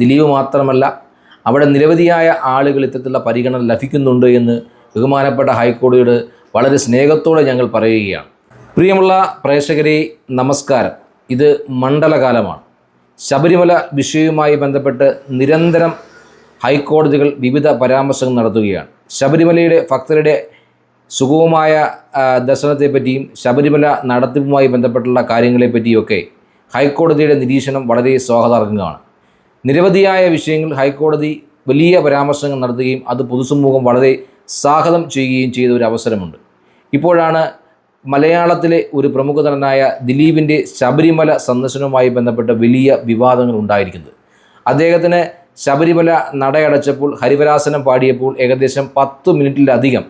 ദിലീപ് മാത്രമല്ല അവിടെ നിരവധിയായ ആളുകൾ ഇത്തരത്തിലുള്ള പരിഗണന ലഭിക്കുന്നുണ്ട് എന്ന് ബഹുമാനപ്പെട്ട ഹൈക്കോടതിയോട് വളരെ സ്നേഹത്തോടെ ഞങ്ങൾ പറയുകയാണ്. പ്രിയമുള്ള പ്രേക്ഷകരെ നമസ്കാരം. ഇത് മണ്ഡലകാലമാണ്. ശബരിമല വിഷയവുമായി ബന്ധപ്പെട്ട് നിരന്തരം ഹൈക്കോടതികൾ വിവിധ പരാമർശങ്ങൾ നടത്തുകയാണ്. ശബരിമലയുടെ ഭക്തരുടെ സുഗമമായ ദർശനത്തെപ്പറ്റിയും ശബരിമല നടത്തിപ്പുമായി ബന്ധപ്പെട്ടുള്ള കാര്യങ്ങളെപ്പറ്റിയൊക്കെ ഹൈക്കോടതിയുടെ നിരീക്ഷണം വളരെ സ്വാഗതാർഹമാണ്. നിരവധിയായ വിഷയങ്ങൾ ഹൈക്കോടതി വലിയ പരാമർശങ്ങൾ നടത്തുകയും അത് പൊതുസമൂഹം വളരെ സാഹതം ചെയ്യുകയും ചെയ്ത ഒരു അവസരമുണ്ട്. ഇപ്പോഴാണ് മലയാളത്തിലെ ഒരു പ്രമുഖ നടനായ ദിലീപിന്റെ ശബരിമല സന്ദർശനവുമായി ബന്ധപ്പെട്ട വലിയ വിവാദങ്ങൾ ഉണ്ടായിരിക്കുന്നത്. അദ്ദേഹത്തിന് ശബരിമല നടയടച്ചപ്പോൾ ഹരിവരാസനം പാടിയപ്പോൾ ഏകദേശം പത്ത് മിനിറ്റിലധികം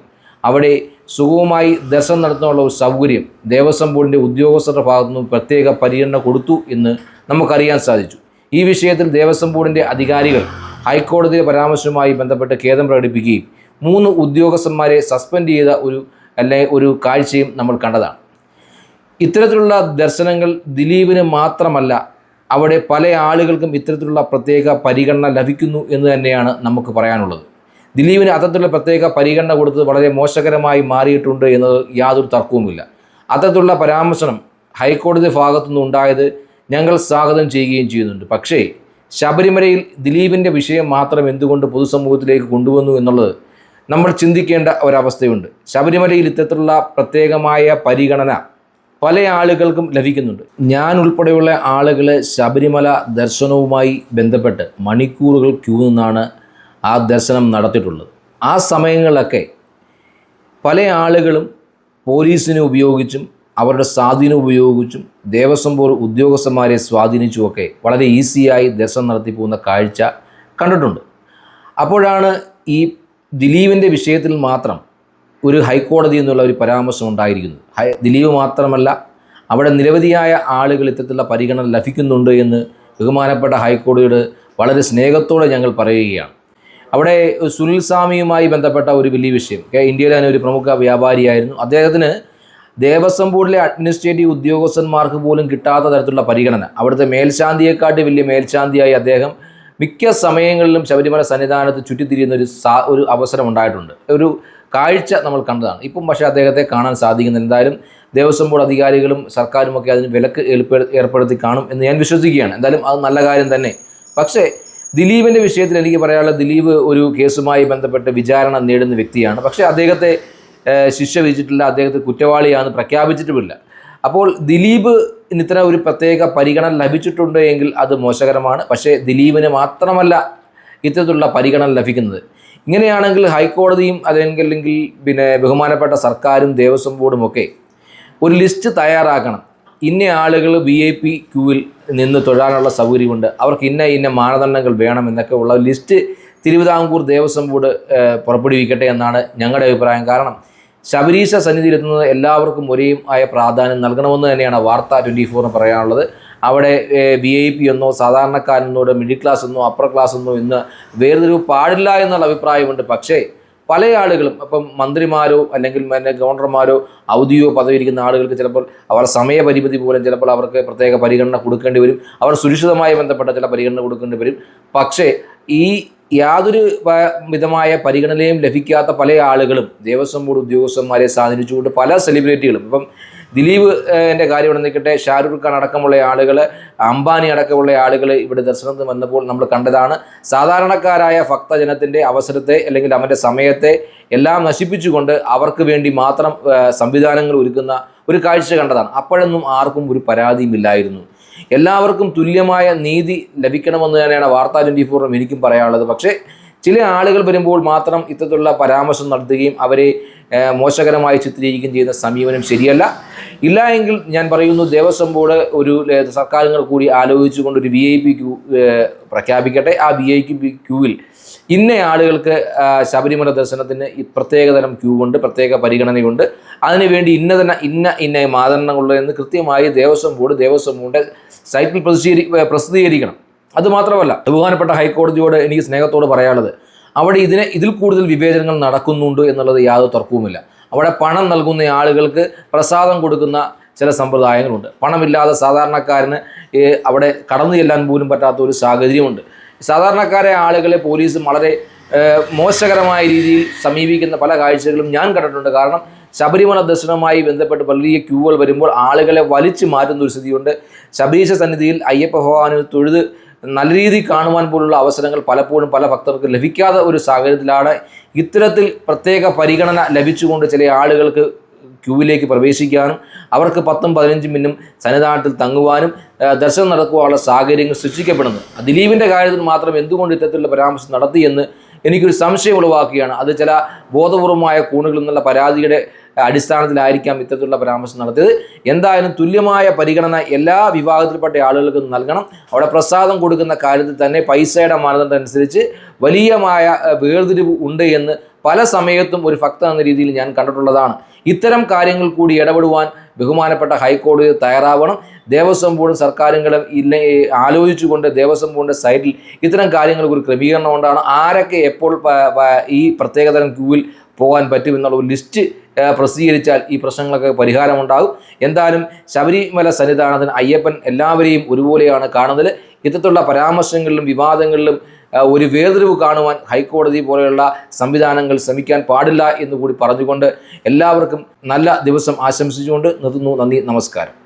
അവിടെ സുഗമമായി ദർശനം നടത്താനുള്ള ഒരു സൗകര്യം ദേവസ്വം ബോർഡിന്റെ ഉദ്യോഗസ്ഥരുടെ ഭാഗത്തുനിന്ന് പ്രത്യേക പരിഗണന കൊടുത്തു എന്ന് നമുക്കറിയാൻ സാധിച്ചു. ഈ വിഷയത്തിൽ ദേവസ്വം ബോർഡിന്റെ അധികാരികൾ ഹൈക്കോടതിയുടെ പരാമർശവുമായി ബന്ധപ്പെട്ട് ഖേദം പ്രകടിപ്പിക്കുകയും മൂന്ന് ഉദ്യോഗസ്ഥന്മാരെ സസ്പെൻഡ് ചെയ്ത ഒരു അല്ലെ ഒരു കാഴ്ചയും നമ്മൾ കണ്ടതാണ്. ഇത്തരത്തിലുള്ള ദർശനങ്ങൾ ദിലീപിന് മാത്രമല്ല അവിടെ പല ആളുകൾക്കും ഇത്തരത്തിലുള്ള പ്രത്യേക പരിഗണന ലഭിക്കുന്നു എന്ന് തന്നെയാണ് നമുക്ക് പറയാനുള്ളത്. ദിലീപിന് അത്തരത്തിലുള്ള പ്രത്യേക പരിഗണന കൊടുത്തത് വളരെ മോശകരമായി മാറിയിട്ടുണ്ട് എന്നത് യാതൊരു തർക്കവുമില്ല. അത്തരത്തിലുള്ള പരാമർശനം ഹൈക്കോടതി ഭാഗത്തുനിന്ന് ഉണ്ടായത് ഞങ്ങൾ സ്വാഗതം ചെയ്യുകയും ചെയ്യുന്നുണ്ട്. പക്ഷേ ശബരിമലയിൽ ദിലീപിന്റെ വിഷയം മാത്രം എന്തുകൊണ്ട് പൊതുസമൂഹത്തിലേക്ക് കൊണ്ടുവന്നു എന്നുള്ളത് നമ്മൾ ചിന്തിക്കേണ്ട ഒരവസ്ഥയുണ്ട്. ശബരിമലയിൽ ഇത്തരത്തിലുള്ള പ്രത്യേകമായ പരിഗണന പല ആളുകൾക്കും ലഭിക്കുന്നുണ്ട്. ഞാൻ ഉൾപ്പെടെയുള്ള ആളുകൾ ശബരിമല ദർശനവുമായി ബന്ധപ്പെട്ട് മണിക്കൂറുകൾ ക്യൂ നിന്നാണ് ആ ദർശനം നടത്തിയിട്ടുള്ളത്. ആ സമയങ്ങളിലൊക്കെ പല ആളുകളും പോലീസിനെ ഉപയോഗിച്ചും അവരുടെ സ്വാധീനം ഉപയോഗിച്ചും ദേവസ്വം ബോർഡ് ഉദ്യോഗസ്ഥന്മാരെ സ്വാധീനിച്ചുമൊക്കെ വളരെ ഈസിയായി ദർശനം നടത്തി പോകുന്ന കാഴ്ച കണ്ടിട്ടുണ്ട്. അപ്പോഴാണ് ഈ ദിലീപിന്റെ വിഷയത്തിൽ മാത്രം ഒരു ഹൈക്കോടതി എന്നുള്ള ഒരു പരാമർശം ഉണ്ടായിരിക്കുന്നത്. ഹൈ ദിലീപ് മാത്രമല്ല അവിടെ നിരവധിയായ ആളുകൾ ഇത്തരത്തിലുള്ള പരിഗണന ലഭിക്കുന്നുണ്ട് എന്ന് ബഹുമാനപ്പെട്ട ഹൈക്കോടതിയോട് വളരെ സ്നേഹത്തോടെ ഞങ്ങൾ പറയുകയാണ്. അവിടെ സുനിൽ സ്വാമിയുമായി ബന്ധപ്പെട്ട ഒരു വലിയ വിഷയം. ഇന്ത്യയിലെ തന്നെ ഒരു പ്രമുഖ വ്യാപാരിയായിരുന്നു. അദ്ദേഹത്തിന് ദേവസ്വം ബോർഡിലെ അഡ്മിനിസ്ട്രേറ്റീവ് ഉദ്യോഗസ്ഥന്മാർക്ക് പോലും കിട്ടാത്ത തരത്തിലുള്ള പരിഗണന. അവിടുത്തെ മേൽശാന്തിയെക്കാട്ടി വലിയ മേൽശാന്തിയായി അദ്ദേഹം മിക്ക സമയങ്ങളിലും ശബരിമല സന്നിധാനത്ത് ചുറ്റിത്തിരിയുന്ന ഒരു സാ ഒരു അവസരം ഉണ്ടായിട്ടുണ്ട്. ഒരു കാഴ്ച നമ്മൾ കണ്ടതാണ്. ഇപ്പം പക്ഷേ അദ്ദേഹത്തെ കാണാൻ സാധിക്കുന്നില്ല. എന്തായാലും ദേവസ്വം ബോർഡ് അധികാരികളും സർക്കാരും ഒക്കെ അതിന് വിലക്ക് ഏർപ്പെ- ഏർപ്പെടുത്തി കാണും എന്ന് ഞാൻ വിശ്വസിക്കുകയാണ്. എന്തായാലും അത് നല്ല കാര്യം തന്നെ. പക്ഷേ ദിലീപിന്റെ വിഷയത്തിൽ എനിക്ക് പറയാനുള്ള ദിലീപ് ഒരു കേസുമായി ബന്ധപ്പെട്ട് വിചാരണ നേടുന്ന വ്യക്തിയാണ്. പക്ഷേ അദ്ദേഹത്തെ ശിക്ഷ വിധിച്ചിട്ടില്ല അദ്ദേഹത്തെ കുറ്റവാളിയാണെന്ന് പ്രഖ്യാപിച്ചിട്ടുമില്ല. അപ്പോൾ ദിലീപ് ഇത്ര ഒരു പ്രത്യേക പരിഗണന ലഭിച്ചിട്ടുണ്ട് എങ്കിൽ അത് മോശകരമാണ്. പക്ഷേ ദിലീപിന് മാത്രമല്ല ഇത്തരത്തിലുള്ള പരിഗണന ലഭിക്കുന്നത്. ഇങ്ങനെയാണെങ്കിൽ ഹൈക്കോടതിയും അതെങ്കിൽ പിന്നെ ബഹുമാനപ്പെട്ട സർക്കാരും ദേവസ്വം ബോർഡും ഒക്കെ ഒരു ലിസ്റ്റ് തയ്യാറാക്കണം. ഇന്ന ആളുകൾ വി ഐ പി ക്യൂവിൽ നിന്ന് തൊഴാനുള്ള സൗകര്യമുണ്ട്. അവർക്ക് ഇന്ന ഇന്ന മാനദണ്ഡങ്ങൾ വേണം എന്നൊക്കെ ഉള്ള ലിസ്റ്റ് തിരുവിതാംകൂർ ദേവസ്വം ബോർഡ് പുറപ്പെടുവിക്കട്ടെ എന്നാണ് ഞങ്ങളുടെ അഭിപ്രായം. കാരണം ശബരീശ സന്നിധിയിലെത്തുന്നത് എല്ലാവർക്കും ഒരേ ആയ പ്രാധാന്യം നൽകണമെന്ന് തന്നെയാണ് വാർത്ത ട്വന്റി ഫോറിന് പറയാനുള്ളത്. അവിടെ വി ഐ പി എന്നോ സാധാരണക്കാരെന്നോ മിഡിൽ ക്ലാസ് എന്നോ അപ്പർ ക്ലാസ് എന്നോ എന്ന് വേർതിരിവ് പാടില്ല എന്നുള്ള അഭിപ്രായമുണ്ട്. പക്ഷേ പല ആളുകളും ഇപ്പം മന്ത്രിമാരോ അല്ലെങ്കിൽ പിന്നെ ഗവർണർമാരോ ഔദ്യോഗിക പദവിയിരിക്കുന്ന ആളുകൾക്ക് ചിലപ്പോൾ അവർ സമയപരിമിതി പോലും ചിലപ്പോൾ അവർക്ക് പ്രത്യേക പരിഗണന കൊടുക്കേണ്ടി വരും. അവർ സുരക്ഷിതമായി ബന്ധപ്പെട്ട ചില പരിഗണന കൊടുക്കേണ്ടി വരും. പക്ഷേ ഈ യാതൊരു വിധമായ പരിഗണനയും ലഭിക്കാത്ത പല ആളുകളും ദേവസ്വം ബോർഡ് ഉദ്യോഗസ്ഥന്മാരെ സ്വാധീനിച്ചുകൊണ്ട് പല സെലിബ്രിറ്റികളും. ഇപ്പം ദിലീപ് എന്റെ കാര്യം ഇവിടെ നിൽക്കട്ടെ. ഷാരൂഖ് ഖാൻ അടക്കമുള്ള ആളുകൾ അംബാനി അടക്കമുള്ള ആളുകൾ ഇവിടെ ദർശനത്തിന് വന്നപ്പോൾ നമ്മൾ കണ്ടതാണ്. സാധാരണക്കാരായ ഭക്തജനത്തിന്റെ അവസരത്തെ അല്ലെങ്കിൽ അവന്റെ സമയത്തെ എല്ലാം നശിപ്പിച്ചുകൊണ്ട് അവർക്ക് വേണ്ടി മാത്രം സംവിധാനങ്ങൾ ഒരുക്കുന്ന ഒരു കാഴ്ച കണ്ടതാണ്. അപ്പോഴൊന്നും ആർക്കും ഒരു പരാതിയുമില്ലായിരുന്നു. എല്ലാവർക്കും തുല്യമായ നീതി ലഭിക്കണമെന്ന് തന്നെയാണ് വാർത്താ ട്വന്റി ഫോറിനും എനിക്കും പറയാനുള്ളത്. പക്ഷേ ചില ആളുകൾ വരുമ്പോൾ മാത്രം ഇത്തരത്തിലുള്ള പരാമർശം നടത്തുകയും അവരെ മോശകരമായി ചിത്രീകരിക്കുകയും ചെയ്യുന്ന സമീപനം ശരിയല്ല. ഇല്ല എങ്കിൽ ഞാൻ പറയുന്നു ദേവസ്വം ബോർഡ് ഒരു സർക്കാരുകൾ കൂടി ആലോചിച്ചുകൊണ്ട് ഒരു വി ഐ പി ക്യൂ പ്രഖ്യാപിക്കട്ടെ. ആ വി ഐ പി ക്യൂവിൽ ഇന്ന ആളുകൾക്ക് ശബരിമല ദർശനത്തിന് പ്രത്യേകതരം ക്യൂ ഉണ്ട് പ്രത്യേക പരിഗണനയുണ്ട്. അതിനുവേണ്ടി ഇന്ന തന്നെ ഇന്ന ഇന്ന മാനദണ്ഡങ്ങളുള്ളതെന്ന് കൃത്യമായി ദേവസ്വം ബോർഡ് ദേവസ്വം ബോർഡിന്റെ സൈറ്റിൽ പ്രസിദ്ധീകരി പ്രസിദ്ധീകരിക്കണം. അതുമാത്രമല്ല ബഹുമാനപ്പെട്ട ഹൈക്കോടതിയോട് എനിക്ക് സ്നേഹത്തോട് പറയാനുള്ളത് അവിടെ ഇതിനെ ഇതിൽ കൂടുതൽ വിവേചനങ്ങൾ നടക്കുന്നുണ്ട് എന്നുള്ളത് യാതൊരു തർക്കവുമില്ല. അവിടെ പണം നൽകുന്ന ആളുകൾക്ക് പ്രസാദം കൊടുക്കുന്ന ചില സമ്പ്രദായങ്ങളുണ്ട്. പണമില്ലാതെ സാധാരണക്കാരന് അവിടെ കടന്നു ചെല്ലാൻ പോലും പറ്റാത്ത ഒരു സാഹചര്യമുണ്ട്. സാധാരണക്കാരെ ആളുകളെ പോലീസ് വളരെ മോശകരമായ രീതിയിൽ സമീപിക്കുന്ന പല കാഴ്ചകളും ഞാൻ കണ്ടിട്ടുണ്ട്. കാരണം ശബരിമല ദർശനവുമായി ബന്ധപ്പെട്ട് വലിയ ക്യൂകൾ വരുമ്പോൾ ആളുകളെ വലിച്ചു മാറ്റുന്ന ഒരു സ്ഥിതിയുണ്ട്. ശബരീശ സന്നിധിയിൽ അയ്യപ്പ ഭഗവാന് തൊഴുത് നല്ല രീതിയിൽ കാണുവാൻ പോലുള്ള അവസരങ്ങൾ പലപ്പോഴും പല ഭക്തർക്ക് ലഭിക്കാത്ത ഒരു സാഹചര്യത്തിലാണ് ഇത്തരത്തിൽ പ്രത്യേക പരിഗണന ലഭിച്ചുകൊണ്ട് ചില ആളുകൾക്ക് ക്യൂവിലേക്ക് പ്രവേശിക്കാനും അവർക്ക് പത്തും പതിനഞ്ചും മിന്നും സന്നിധാനത്തിൽ തങ്ങുവാനും ദർശനം നടക്കുവാനുള്ള സാഹചര്യങ്ങൾ സൃഷ്ടിക്കപ്പെടുന്നത് ദിലീപിന്റെ കാര്യത്തിൽ മാത്രം എന്തുകൊണ്ട് ഇത്തരത്തിലുള്ള പരാമർശം നടത്തിയെന്ന് എനിക്കൊരു സംശയം ഉളവാക്കുകയാണ്. അത് ചില ബോധപൂർവമായ കൂണുകൾ എന്നുള്ള പരാതിയുടെ അടിസ്ഥാനത്തിലായിരിക്കാം ഇത്തരത്തിലുള്ള പരാമർശം നടത്തിയത്. എന്തായാലും തുല്യമായ പരിഗണന എല്ലാ വിഭാഗത്തിൽപ്പെട്ട ആളുകൾക്കും നൽകണം. അവിടെ പ്രസാദം കൊടുക്കുന്ന കാര്യത്തിൽ തന്നെ പൈസയുടെ മാനദണ്ഡം അനുസരിച്ച് വലിയമായ വേർതിരിവ് ഉണ്ട് എന്ന് പല സമയത്തും ഒരു ഭക്ത എന്ന രീതിയിൽ ഞാൻ കണ്ടിട്ടുള്ളതാണ്. ഇത്തരം കാര്യങ്ങൾ കൂടി ഇടപെടുവാൻ ബഹുമാനപ്പെട്ട ഹൈക്കോടതി തയ്യാറാവണം. ദേവസ്വം ബോർഡും സർക്കാരുകളും ഇല്ല ആലോചിച്ചുകൊണ്ട് ദേവസ്വം ബോർഡിന്റെ സൈഡിൽ ഇത്തരം കാര്യങ്ങൾക്ക് ഒരു ക്രമീകരണം ഉണ്ടാണ് ആരൊക്കെ എപ്പോൾ ഈ പ്രത്യേകതരം ക്യൂവിൽ പോകാൻ പറ്റും എന്നുള്ള ഒരു ലിസ്റ്റ് പ്രസിദ്ധീകരിച്ചാൽ ഈ പ്രശ്നങ്ങളൊക്കെ പരിഹാരമുണ്ടാകും. എന്തായാലും ശബരിമല സന്നിധാനത്തിന് അയ്യപ്പൻ എല്ലാവരെയും ഒരുപോലെയാണ് കാണുന്നത്. ഇത്തരത്തിലുള്ള പരാമർശങ്ങളിലും വിവാദങ്ങളിലും ഒരു വേർതിരിവ് കാണുവാൻ ഹൈക്കോടതി പോലെയുള്ള സംവിധാനങ്ങൾ ശ്രമിക്കാൻ പാടില്ല എന്നുകൂടി പറഞ്ഞുകൊണ്ട് എല്ലാവർക്കും നല്ല ദിവസം ആശംസിച്ചുകൊണ്ട് നിർത്തുന്നു. നന്ദി നമസ്കാരം.